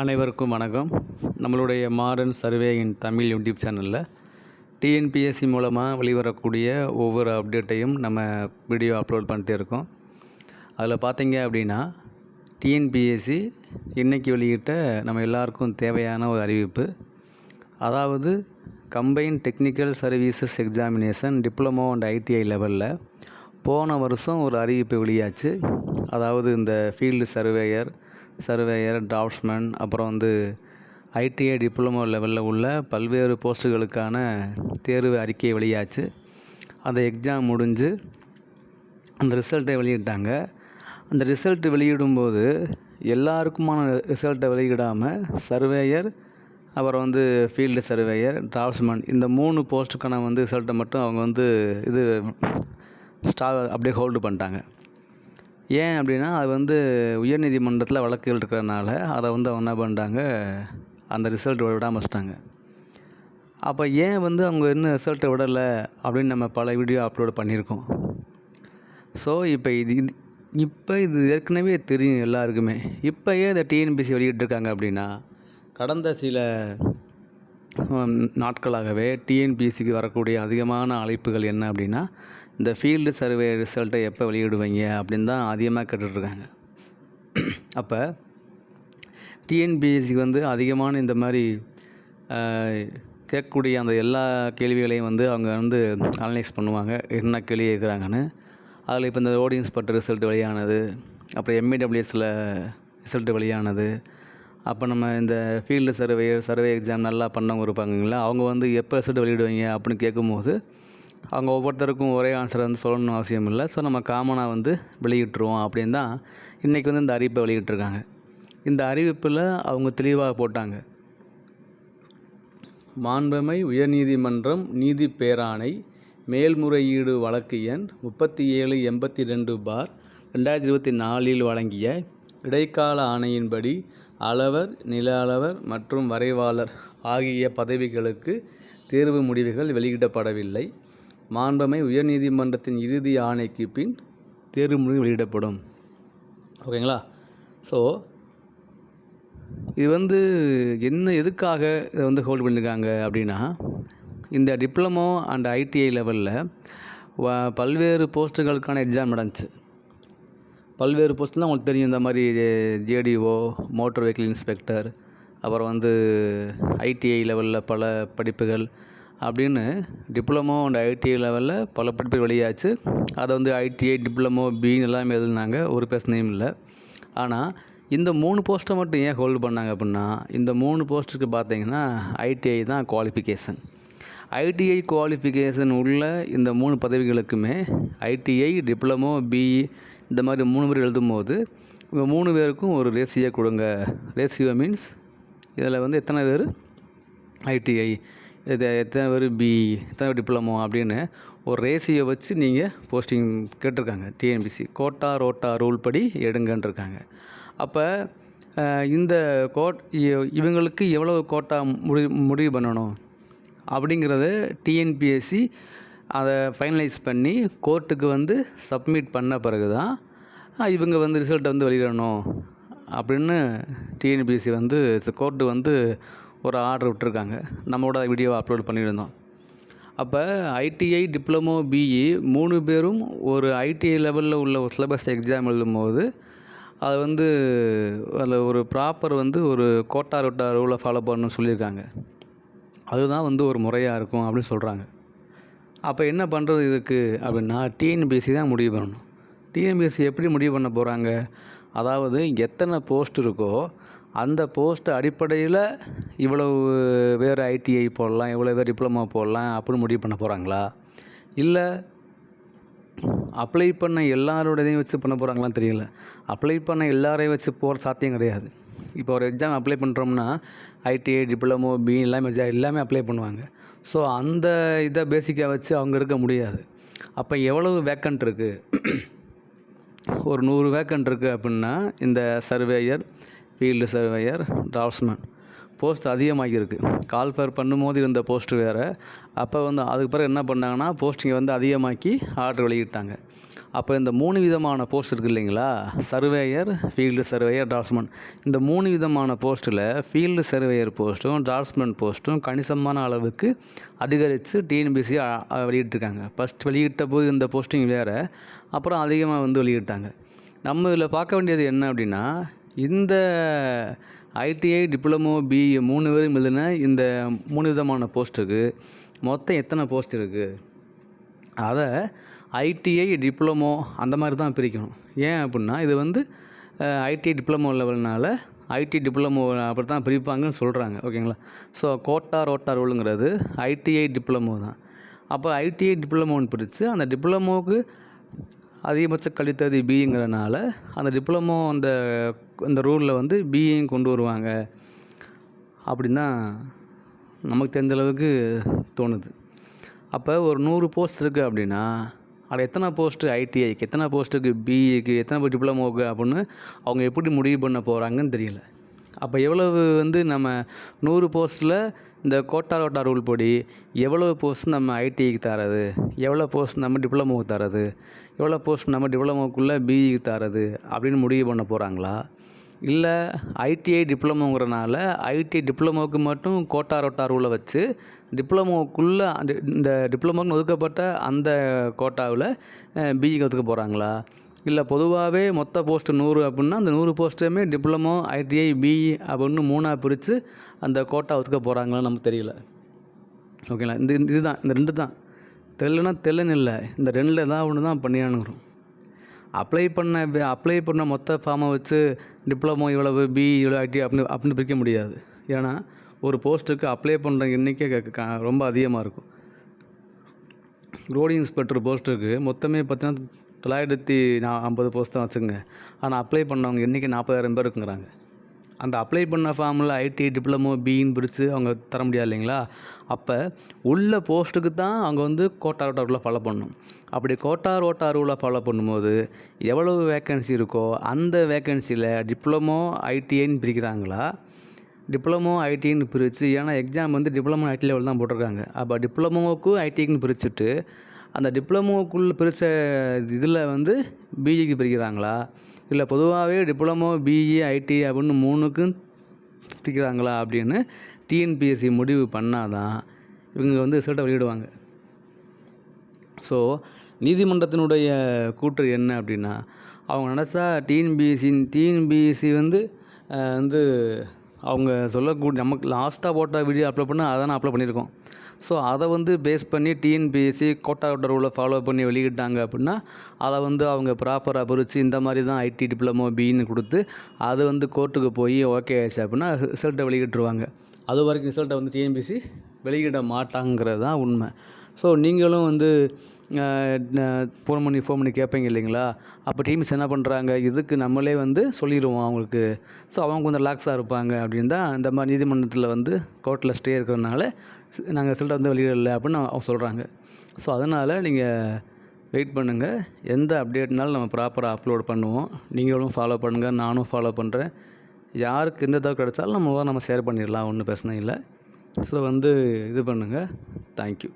அனைவருக்கும் வணக்கம். நம்மளுடைய மாடர்ன் சர்வேயின் தமிழ் யூடியூப் சேனலில் டிஎன்பிஎஸ்சி மூலமாக வெளிவரக்கூடிய ஒவ்வொரு அப்டேட்டையும் நம்ம வீடியோ அப்லோட் பண்ணிட்டே இருக்கோம். அதில் பார்த்தீங்க அப்படின்னா டிஎன்பிஎஸ்சி இன்றைக்கி வெளியிட்ட நம்ம எல்லாருக்கும் தேவையான ஒரு அறிவிப்பு. அதாவது combine technical services examination diploma and ITI லெவலில் போன வருஷம் ஒரு அறிவிப்பு வெளியாச்சு. அதாவது இந்த ஃபீல்டு சர்வேயர் சர்வேயர் டிராஃப்ட்ஸ்மேன் அப்புறம் வந்து ஐடிஐ டிப்ளமோ லெவலில் உள்ள பல்வேறு போஸ்ட்டுகளுக்கான தேர்வு அறிக்கை வெளியாச்சு. அந்த எக்ஸாம் முடிஞ்சு அந்த ரிசல்ட்டை வெளியிட்டாங்க. அந்த ரிசல்ட் வெளியிடும்போது எல்லாருக்குமான ரிசல்ட்டை வெளியிடாமல் சர்வேயர் அப்புறம் வந்து ஃபீல்டு சர்வேயர் டிராஃப்ட்ஸ்மேன் இந்த மூணு போஸ்ட்டுக்கான வந்து ரிசல்ட்டை மட்டும் அவங்க வந்து இது ஸ்டா அப்படியே ஹோல்டு பண்ணிட்டாங்க. ஏன் அப்படின்னா அது வந்து உயர்நீதிமன்றத்தில் வழக்குகள் இருக்கிறதுனால அதை வந்து அவங்க என்ன பண்ணிட்டாங்க அந்த ரிசல்ட் விடாமல் வச்சிட்டாங்க. அப்போ ஏன் வந்து அவங்க இன்னும் ரிசல்ட்டை விடலை அப்படின்னு நம்ம பல வீடியோ அப்லோட் பண்ணியிருக்கோம். ஸோ இப்போ இது இப்போ இது ஏற்கனவே தெரியும் எல்லாருக்குமே. இப்போ ஏன் இந்த டிஎன்பிசி வெளியிட்டிருக்காங்க அப்படின்னா கடந்த சில நாட்களாகவே டிஎன்பிசிக்கு வரக்கூடிய அதிகமான அழைப்புகள் என்ன அப்படின்னா இந்த ஃபீல்டு சர்வே ரிசல்ட்டை எப்போ வெளியிடுவீங்க அப்படின்னு தான் அதிகமாக கேட்டுட்ருக்காங்க. அப்போ டிஎன்பிஎஸ்சிக்கு வந்து அதிகமான இந்த மாதிரி கேட்கக்கூடிய அந்த எல்லா கேள்விகளையும் வந்து அவங்க வந்து அனலைஸ் பண்ணுவாங்க என்ன கேள்வி இருக்கிறாங்கன்னு அதில் இப்போ இந்த ரோடு இன்ஸ்பெக்டர் ரிசல்ட் வெளியானது அப்புறம் எம்இடபிள்யூஎஸில் ரிசல்ட் வெளியானது அப்போ நம்ம இந்த ஃபீல்டு சர்வே சர்வே எக்ஸாம் நல்லா பண்ணவங்க இருப்பாங்கங்களா அவங்க வந்து எப்போ ரிசல்ட் வெளியிடுவீங்க அப்படின்னு கேட்கும்போது அவங்க ஒவ்வொருத்தருக்கும் ஒரே ஆன்சரை வந்து சொல்லணும்னு அவசியம் இல்லை. ஸோ நம்ம காமனாக வந்து வெளியிட்டுருவோம் அப்படின்னு தான் இன்றைக்கி வந்து இந்த அறிவிப்பை வெளியிட்டிருக்காங்க. இந்த அறிவிப்பில் அவங்க தெளிவாக போட்டாங்க. மாண்பமை உயர்நீதிமன்றம் நீதி பேராணை மேல்முறையீடு வழக்கு எண் முப்பத்தி ஏழு எண்பத்தி ரெண்டு பார் ரெண்டாயிரத்தி இருபத்தி நாலில் வழங்கிய இடைக்கால ஆணையின்படி அளவர் நில அளவர் மற்றும் வரைவாளர் ஆகிய பதவிகளுக்கு தேர்வு முடிவுகள் வெளியிடப்படவில்லை. மாண்பமை உயர்நீதிமன்றத்தின் இறுதி ஆணைக்கு பின் தேர்வு முடிவு வெளியிடப்படும். ஓகேங்களா? ஸோ இது வந்து என்ன எதுக்காக இதை வந்து ஹோல்ட் பண்ணியிருக்காங்க அப்படின்னா இந்த டிப்ளமோ அண்ட் ஐடிஐ லெவலில் பல்வேறு போஸ்ட்டுகளுக்கான எக்ஸாம் நடந்துச்சு. பல்வேறு போஸ்ட்லாம் உங்களுக்கு தெரியும் இந்த மாதிரி ஜேடிஓ மோட்டர் வெஹிக்கிள் இன்ஸ்பெக்டர் அப்புறம் வந்து ஐடிஐ லெவலில் பல படிப்புகள் அப்படின்னு டிப்ளமோ அண்ட் ஐடிஐ லெவலில் பல படிப்புகள் வெளியாச்சு. அதை வந்து ஐடிஐ டிப்ளமோ பின்னு எல்லாமே எழுதுனாங்க. ஒரு பிரச்சனையும் இல்லை. ஆனால் இந்த மூணு போஸ்ட்டை மட்டும் ஏன் ஹோல்டு பண்ணாங்க அப்படின்னா இந்த மூணு போஸ்ட்டுக்கு பார்த்தீங்கன்னா ஐடிஐ தான் குவாலிஃபிகேஷன் ஐடிஐ குவாலிஃபிகேஷன் உள்ள இந்த மூணு பதவிகளுக்குமே ஐடிஐ டிப்ளமோ பிஇ இந்த மாதிரி மூணு பேர் எழுதும்போது இவங்க மூணு பேருக்கும் ஒரு ரேசியோ கொடுங்க. ரேசியோ மீன்ஸ் இதில் வந்து எத்தனை பேர்? ஐடிஐ இது எத்தனை பேர்? பிஇ எத்தனை பேர் டிப்ளமோ அப்படின்னு ஒரு ரேசியோ வச்சு நீங்கள் போஸ்டிங் கேட்டிருக்காங்க. டிஎன்பிசி கோட்டா ரோட்டா ரூல் படி எடுங்கன்றிருக்காங்க. அப்போ இந்த கோட் இவங்களுக்கு எவ்வளவு கோட்டா முடி முடிவு பண்ணணும்? அப்படிங்கிறத டிஎன்பிஎஸ்சி அதை ஃபைனலைஸ் பண்ணி கோர்ட்டுக்கு வந்து சப்மிட் பண்ண பிறகு தான் இவங்க வந்து ரிசல்ட்டை வந்து வெளியிடணும். அப்படின்னு டிஎன்பிஎஸ்சி வந்து கோர்ட்டு வந்து ஒரு ஆர்டர் விட்டுருக்காங்க. நம்மளோட வீடியோவை அப்லோட் பண்ணியிருந்தோம். அப்போ ஐடிஐ டிப்ளமோ பிஇ மூணு பேரும் ஒரு ஐடிஐ லெவலில் உள்ள ஒரு சிலபஸ் எக்ஸாம் எழுதும்போது அது வந்து அதில் ஒரு ப்ராப்பர் வந்து ஒரு கோட்டா விட்டார் ரூலை ஃபாலோ பண்ணணும்னு சொல்லியிருக்காங்க. அதுதான் வந்து ஒரு முறையாக இருக்கும் அப்படின்னு சொல்கிறாங்க அப்போ என்ன பண்ணுறது இதுக்கு? அப்படின்னா டிஎன்பிஎஸ்சி தான் முடிவு பண்ணணும். டிஎன்பிஎஸ்சி எப்படி முடிவு பண்ண போகிறாங்க அதாவது எத்தனை போஸ்ட் இருக்கோ அந்த போஸ்ட் அடிப்படையில் இவ்வளவு வேறு ஐடிஐ போடலாம் இவ்வளோ வேறு டிப்ளமோ போடலாம் அப்படின்னு முடிவு பண்ண போகிறாங்களா இல்லை அப்ளை பண்ண எல்லாரோடதையும் வச்சு பண்ண போகிறாங்களான்னு தெரியல. அப்ளை பண்ண எல்லாரையும் வச்சு போகிற சாத்தியம் கிடையாது. இப்போ ஒரு எக்ஸாம் அப்ளை பண்ணுறோம்னா ஐடிஐ டிப்ளமோ பி எல்லாமே எல்லாமே அப்ளை பண்ணுவாங்க. ஸோ அந்த இதை பேசிக்காக வச்சு அவங்க எடுக்க முடியாது. அப்போ எவ்வளவு வேக்கண்ட் இருக்குது ஒரு நூறு வேக்கண்ட் இருக்குது அப்படின்னா இந்த surveyor field surveyor draftsman post அதிகமாகியிருக்கு. Call for பண்ணும்போது இருந்த போஸ்ட் வேறு. அப்போ வந்து அதுக்கு பிறகு என்ன பண்ணாங்கன்னா போஸ்டிங்கை வந்து அதிகமாக்கி ஆர்டர் வெளியிட்டாங்க. அப்போ இந்த மூணு விதமான போஸ்ட் இருக்குது இல்லைங்களா? சர்வேயர் ஃபீல்டு சர்வேயர் டாட்ஸ்மேன் இந்த மூணு விதமான போஸ்ட்டில் ஃபீல்டு சர்வேயர் போஸ்ட்டும் டாட்ஸ்மேன் போஸ்ட்டும் கணிசமான அளவுக்கு அதிகரித்து டிஎன்பிசி வெளியிட்டிருக்காங்க. ஃபஸ்ட் வெளியிட்ட போது இந்த போஸ்டிங் வேறு அப்புறம் அதிகமாக வந்து வெளியிட்டாங்க. நம்ம இதில் பார்க்க வேண்டியது என்ன அப்படின்னா இந்த ஐடிஐ டிப்ளமோ பிஇ மூணு பேரும் எழுதின இந்த மூணு விதமான போஸ்ட்டுக்கு மொத்தம் எத்தனை போஸ்ட் இருக்குது அதை ஐடிஐ டிப்ளமோ அந்த மாதிரி தான் பிரிக்கணும். ஏன் அப்படின்னா இது வந்து ஐடிஐ டிப்ளமோ லெவல்னால ஐடி டிப்ளமோ அப்படி தான் பிரிப்பாங்கன்னு சொல்கிறாங்க ஓகேங்களா? ஸோ கோட்டா ரோட்டா ரூலுங்கிறது ஐடிஐ டிப்ளமோ தான். அப்போ ஐடிஐ டிப்ளமோன்னு பிரித்து அந்த டிப்ளமோவுக்கு அதிகபட்ச கழித்தது பிங்கிறனால அந்த டிப்ளமோ அந்த இந்த ரூலில் வந்து பிஏயும் கொண்டு வருவாங்க. அப்படின்னு தான் நமக்கு தெரிஞ்ச அளவுக்கு தோணுது. அப்போ ஒரு நூறு போஸ்ட் இருக்குது அப்படின்னா அதில் எத்தனை போஸ்ட்டு ஐடிஐக்கு எத்தனை போஸ்ட்டுக்கு பிஇக்கு எத்தனை டிப்ளமோக்கு அப்படின்னு அவங்க எப்படி முடிவு பண்ண போகிறாங்கன்னு தெரியல. அப்போ எவ்வளவு வந்து நம்ம நூறு போஸ்ட்டில் இந்த கோட்டா ரோட்டா ரூல் படி எவ்வளோ போஸ்ட் நம்ம ஐடிஐக்கு தரது எவ்வளோ போஸ்ட் நம்ம டிப்ளமோவுக்கு தரது எவ்வளோ போஸ்ட் நம்ம டிப்ளமோக்குள்ளே பிஇக்கு தரது அப்படின்னு முடிவு பண்ண போகிறாங்களா இல்லை ஐடிஐ டிப்ளமோங்கிறனால ஐடிஐ டிப்ளமோவுக்கு மட்டும் கோட்டா ரோட்டா ரூலை வச்சு டிப்ளமோக்குள்ளே அந்த இந்த டிப்ளமோன்னு ஒதுக்கப்பட்ட அந்த கோட்டாவில் பிஇக்கு ஒதுக்க போகிறாங்களா இல்லை பொதுவாகவே மொத்த போஸ்ட்டு நூறு அப்படின்னா அந்த நூறு போஸ்ட்டுமே டிப்ளமோ ஐடிஐ பிஇ அப்படின்னு மூணாக பிரித்து அந்த கோட்டா ஒதுக்க போகிறாங்களான்னு நமக்கு தெரியல. ஓகேங்களா? இந்த இதுதான் இந்த ரெண்டு தான் தெல்லுன்னா தெல்லுன்னு இல்லை இந்த ரெண்டில் ஏதாவது ஒன்று தான் பண்ணியானுங்கிறோம். அப்ளை பண்ண அப்ளை பண்ண மொத்த ஃபார்மை வச்சு டிப்ளமோ இவ்வளவு பி இவ்வளோ ஐடி அப்படின்னு அப்படின்னு பிரிக்க முடியாது. ஏன்னா ஒரு போஸ்ட்டுக்கு அப்ளை பண்ணுற எண்ணிக்கை க- ரொம்ப அதிகமாக இருக்கும். ரோடு இன்ஸ்பெக்டர் போஸ்ட்டுக்கு மொத்தமே பார்த்தீங்கன்னா தொள்ளாயிரத்தி நா ஐம்பது போஸ்ட் தான் வச்சுங்க ஆனால் அப்ளை பண்ணவங்க எண்ணிக்கை நாற்பதாயிரம் பேர் இருக்குங்கிறாங்க. அந்த அப்ளை பண்ண ஃபார்மில் ஐடி டிப்ளமோ பின்னு பிரித்து அவங்க தர முடியாது இல்லைங்களா? அப்போ உள்ள போஸ்ட்டுக்கு தான் அவங்க வந்து கோட்டா ரோட்டா ரூலை ஃபாலோ பண்ணணும். அப்படி கோட்டா ரோட்டா ரூலை ஃபாலோ பண்ணும்போது எவ்வளவு வேக்கன்சி இருக்கோ அந்த வேக்கன்சியில் டிப்ளமோ ஐடிஐன்னு பிரிக்கிறாங்களா? டிப்ளமோ ஐடின்னு பிரித்து ஏன்னா எக்ஸாம் வந்து டிப்ளமோ ஐடி லெவல் தான் போட்டிருக்காங்க. அப்போ டிப்ளமோவுக்கும் ஐடிக்குன்னு பிரிச்சுட்டு அந்த டிப்ளமோக்குள்ளே பிரித்த இதில் வந்து பிஇக்கு பிரிக்கிறாங்களா? இல்லை பொதுவாகவே டிப்ளமோ பிஇ ஐடி அப்படின்னு மூணுக்கும் பிரிக்கிறாங்களா அப்படின்னு டிஎன்பிஎஸ்சி முடிவு பண்ணாதான் இவங்க வந்து ரிசல்ட்டை வெளியிடுவாங்க. ஸோ நீதிமன்றத்தினுடைய கூற்று என்ன அப்படின்னா அவங்க நினச்சா டிஎன்பிஎஸ்சி டிஎன்பிஎஸ்சி வந்து வந்து அவங்க சொல்லக்கூடிய நமக்கு லாஸ்ட்டாக போட்ட வீடியோ அப்லோட் பண்ண அதை நான் அப்லோட் பண்ணியிருக்கோம். ஸோ அதை வந்து பேஸ் பண்ணி டிஎன்பிஎஸ்சி கோட்டா கோட்டா ரூலை ஃபாலோ பண்ணி வெளியிட்டாங்க அப்படின்னா அதை வந்து அவங்க ப்ராப்பராக பிரித்து இந்த மாதிரி தான் ஐடி டிப்ளமோ பின்னு கொடுத்து அது வந்து கோர்ட்டுக்கு போய் ஓகே ஆயிடுச்சு அப்படின்னா ரிசல்ட்டை வெளியிட்டுருவாங்க. அது வரைக்கும் ரிசல்ட்டை வந்து டிஎன்பிஎஸ்சி வெளியிட மாட்டாங்கிறது தான் உண்மை. ஸோ நீங்களும் வந்து ஃபோன் பண்ணி ஃபோன் பண்ணி கேட்பீங்க இல்லைங்களா? அப்போ டீம்ஸ் என்ன பண்ணுறாங்க இதுக்கு நம்மளே வந்து சொல்லிடுவோம் அவங்களுக்கு. ஸோ அவங்க கொஞ்சம் ரிலாக்ஸாக இருப்பாங்க அப்படின்னு தான் இந்த மாதிரி நீதிமன்றத்தில் வந்து கோர்ட்டில் ஸ்டே இருக்கிறதுனால நாங்கள் ரிசல்ட்டை வந்து வெளியிடல அப்படின்னு அவங்க சொல்கிறாங்க ஸோ அதனால் நீங்கள் வெயிட் பண்ணுங்கள் எந்த அப்டேட்னாலும் நம்ம ப்ராப்பராக அப்லோட் பண்ணுவோம். நீங்களும் ஃபாலோ பண்ணுங்கள் நானும் ஃபாலோ பண்ணுறேன் யாருக்கு எந்த தகவல் கிடைச்சாலும் நம்ம நம்ம ஷேர் பண்ணிடலாம். ஒன்றும் பிரச்சனை இல்லை. ஸோ வந்து இது பண்ணுங்கள் தேங்க்யூ